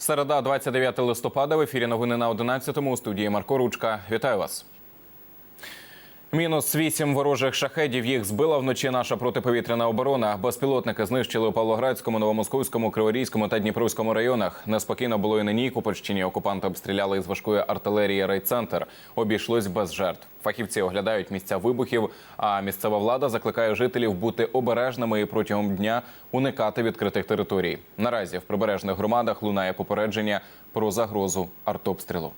Середа, 29 листопада. В ефірі новини на 11-му у студії Марко Ручка. Вітаю вас. Мінус вісім ворожих шахедів їх збила вночі наша протиповітряна оборона. Безпілотники знищили у Павлоградському, Новомосковському, Криворізькому та Дніпровському районах. Неспокійно було і на Нікопольщині. Окупанти обстріляли із важкої артилерії райцентр. Обійшлось без жертв. Фахівці оглядають місця вибухів. А місцева влада закликає жителів бути обережними і протягом дня уникати відкритих територій. Наразі в прибережних громадах лунає попередження про загрозу артобстрілу.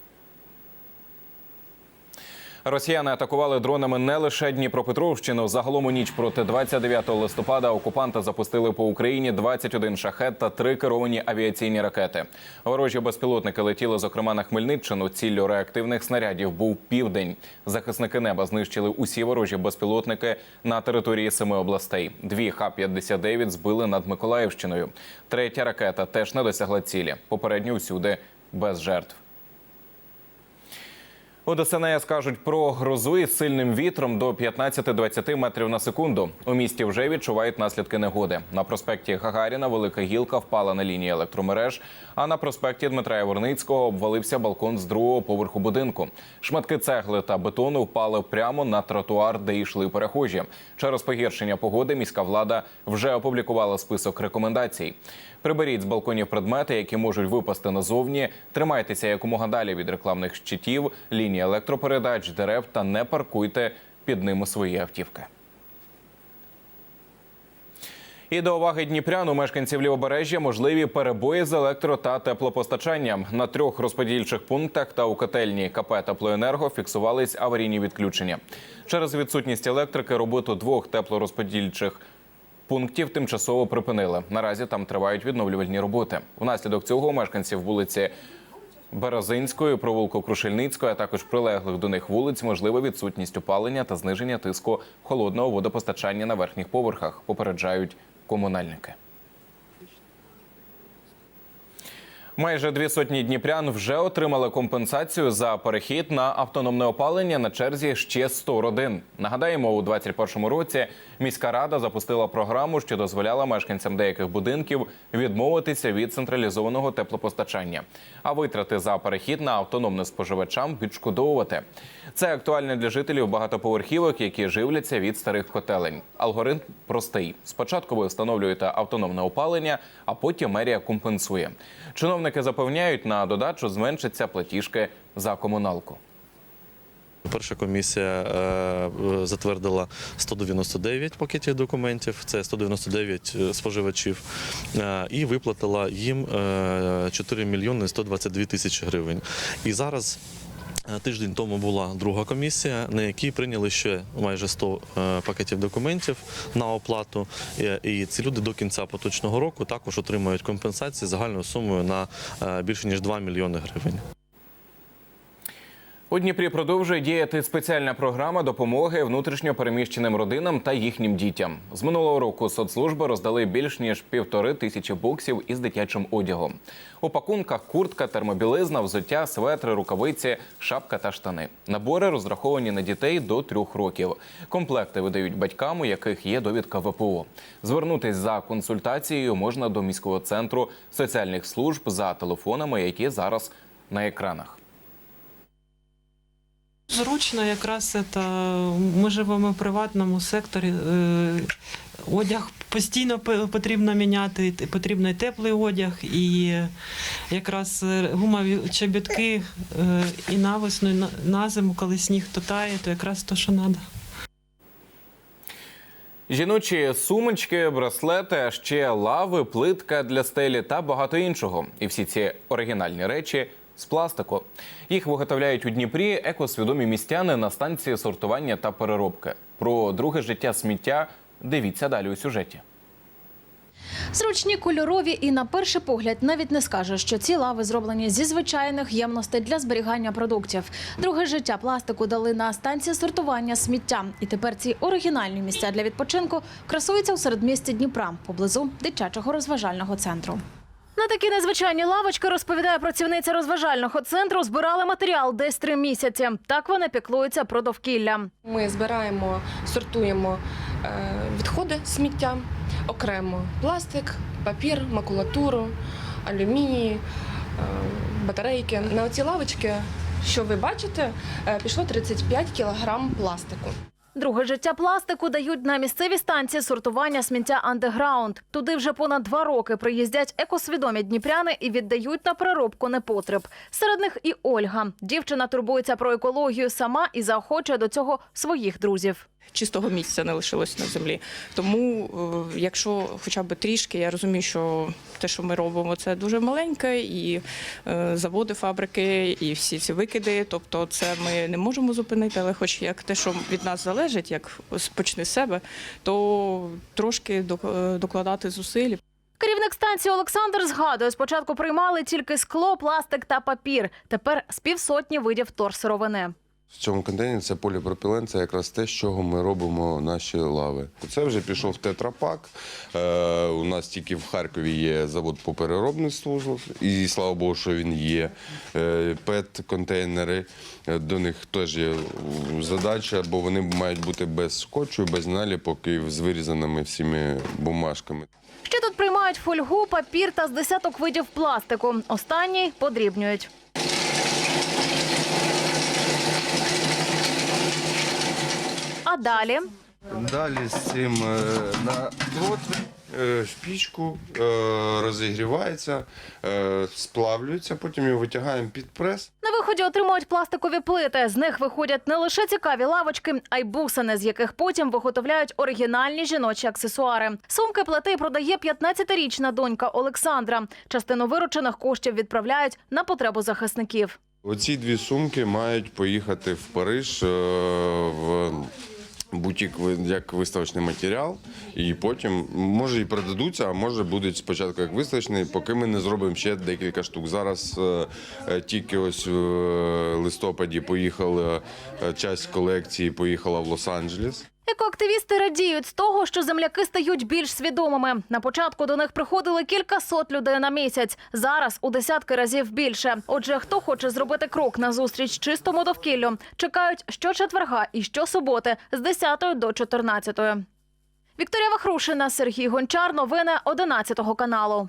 Росіяни атакували дронами не лише Дніпропетровщину. Загалом у ніч проти 29 листопада окупанти запустили по Україні 21 шахет та три керовані авіаційні ракети. Ворожі безпілотники летіли, зокрема на Хмельниччину. Ціллю реактивних снарядів був південь. Захисники неба знищили усі ворожі безпілотники на території семи областей. Дві Х-59 збили над Миколаївщиною. Третя ракета теж не досягла цілі. Попередньо усюди без жертв. У ДСНС кажуть про грозу із сильним вітром до 15-20 метрів на секунду. У місті вже відчувають наслідки негоди. На проспекті Гагаріна велика гілка впала на лінії електромереж. А на проспекті Дмитра Яворницького обвалився балкон з другого поверху будинку. Шматки цегли та бетону впали прямо на тротуар, де йшли перехожі. Через погіршення погоди міська влада вже опублікувала список рекомендацій. Приберіть з балконів предмети, які можуть випасти назовні. Тримайтеся якомога далі від рекламних щитів, лінії електропередач, дерев та не паркуйте під ними свої автівки. І до уваги дніпрян у мешканців лівобережжя можливі перебої з електро та теплопостачанням. На трьох розподільчих пунктах та у котельні КП «Теплоенерго» фіксувались аварійні відключення. Через відсутність електрики роботу двох теплорозподільчих пунктів тимчасово припинили. Наразі там тривають відновлювальні роботи. Внаслідок цього мешканців вулиці Березинської, провулку Крушельницької, а також прилеглих до них вулиць можлива відсутність опалення та зниження тиску холодного водопостачання на верхніх поверхах. Попереджають комунальники. Майже дві сотні дніпрян вже отримали компенсацію за перехід на автономне опалення на черзі ще 100 родин. Нагадаємо, у 2021 році міська рада запустила програму, що дозволяла мешканцям деяких будинків відмовитися від централізованого теплопостачання, а витрати за перехід на автономне споживачам відшкодовувати. Це актуально для жителів багатоповерхівок, які живляться від старих котелень. Алгоритм простий: спочатку ви встановлюєте автономне опалення, а потім мерія компенсує. Чиновники запевняють, на додачу зменшаться платіжки за комуналку. Перша комісія е, затвердила 199 пакетів документів, це 199 споживачів, е, і виплатила їм е, 4 мільйони 122 тисячі гривень. І зараз. е, Тиждень тому була друга комісія, на якій прийняли ще майже 100 е, пакетів документів на оплату. Е, І ці люди до кінця поточного року також отримають компенсації загальною сумою на е, більше ніж 2 мільйони гривень. У Дніпрі продовжує діяти спеціальна програма допомоги внутрішньо переміщеним родинам та їхнім дітям. З минулого року соцслужби роздали більш ніж півтори тисячі боксів із дитячим одягом. У пакунках куртка, термобілизна, взуття, светри, рукавиці, шапка та штани. Набори розраховані на дітей до трьох років. Комплекти видають батькам, у яких є довідка ВПО. Звернутись за консультацією можна до міського центру соціальних служб за телефонами, які зараз на екранах. Зручно якраз це ми живемо в приватному секторі. е, Одяг постійно потрібно міняти, потрібно і теплий одяг, і якраз е, гумові чобітки е, і на весну, і на- зиму, коли сніг то тає, то якраз то, що треба. Жіночі сумочки, браслети, а ще лави, плитка для стелі та багато іншого. І всі ці оригінальні речі з пластику. Їх виготовляють у Дніпрі екосвідомі містяни на станції сортування та переробки. Про друге життя сміття дивіться далі у сюжеті. Зручні кольорові і на перший погляд навіть не скажеш, що ці лави зроблені зі звичайних ємностей для зберігання продуктів. Друге життя пластику дали на станції сортування сміття. І тепер ці оригінальні місця для відпочинку красуються у середмісті Дніпра поблизу дитячого розважального центру. На такі незвичайні лавочки розповідає працівниця розважального центру. Збирали матеріал десь три місяці. Так вони піклуються про довкілля. Ми збираємо, сортуємо е, відходи сміття окремо: пластик, папір, макулатуру, алюміній, батарейки. На оці лавочки, що ви бачите, е, пішло 35 кілограм пластику. Друге життя пластику дають на місцеві станції сортування сміття андеграунд. Туди вже понад два роки приїздять екосвідомі дніпряни і віддають на переробку непотреб. Серед них і Ольга. Дівчина турбується про екологію сама і заохочує до цього своїх друзів. Чистого місця не лишилось на землі. Тому, е, якщо хоча б трішки, я розумію, що те, що ми робимо, це дуже маленьке, і е, заводи, фабрики, і всі ці викиди. Тобто, це ми не можемо зупинити, але хоч як те, що від нас залежить, як почне з себе, то трошки е, докладати зусиль. Керівник станції Олександр згадує, спочатку приймали тільки скло, пластик та папір. Тепер з півсотні видів торсировини. В цьому контейнері це поліпропілен, це якраз те, з чого ми робимо наші лави. Це вже пішов тетрапак. Е, у нас тільки в Харкові є завод по переробництву, і слава Богу, що він є. Е, ПЕТ-контейнери. Е, До них теж є задача, бо вони мають бути без скотчу, без наліпок і з вирізаними всіми бумажками. Ще тут приймають фольгу, папір та з десяток видів пластику. Останній подрібнюють. А далі Далі з цим е, на е, в пічку е, розігрівається, е, сплавлюється, потім його витягаємо під прес. на виході отримують пластикові плити. З них виходять не лише цікаві лавочки, а й бусини, з яких потім виготовляють оригінальні жіночі аксесуари. Сумки плити продає 15-річна донька Олександра. Частину виручених коштів відправляють на потребу захисників. Оці дві сумки мають поїхати в Париж е, в бутік як виставочний матеріал, і потім може і продадуться, а може будуть спочатку як виставочний, поки ми не зробимо ще декілька штук. Зараз е, е, тільки ось в е, листопаді поїхала часть колекції, поїхала в Лос-Анджелес. Екоактивісти радіють з того, що земляки стають більш свідомими. На початку до них приходили кількасот людей на місяць. Зараз у десятки разів більше. Отже, хто хоче зробити крок на зустріч чистому довкіллю, чекають щочетверга і щосуботи з 10 до 14. Вікторія Вахрушина, Сергій Гончар. Новини 11 каналу.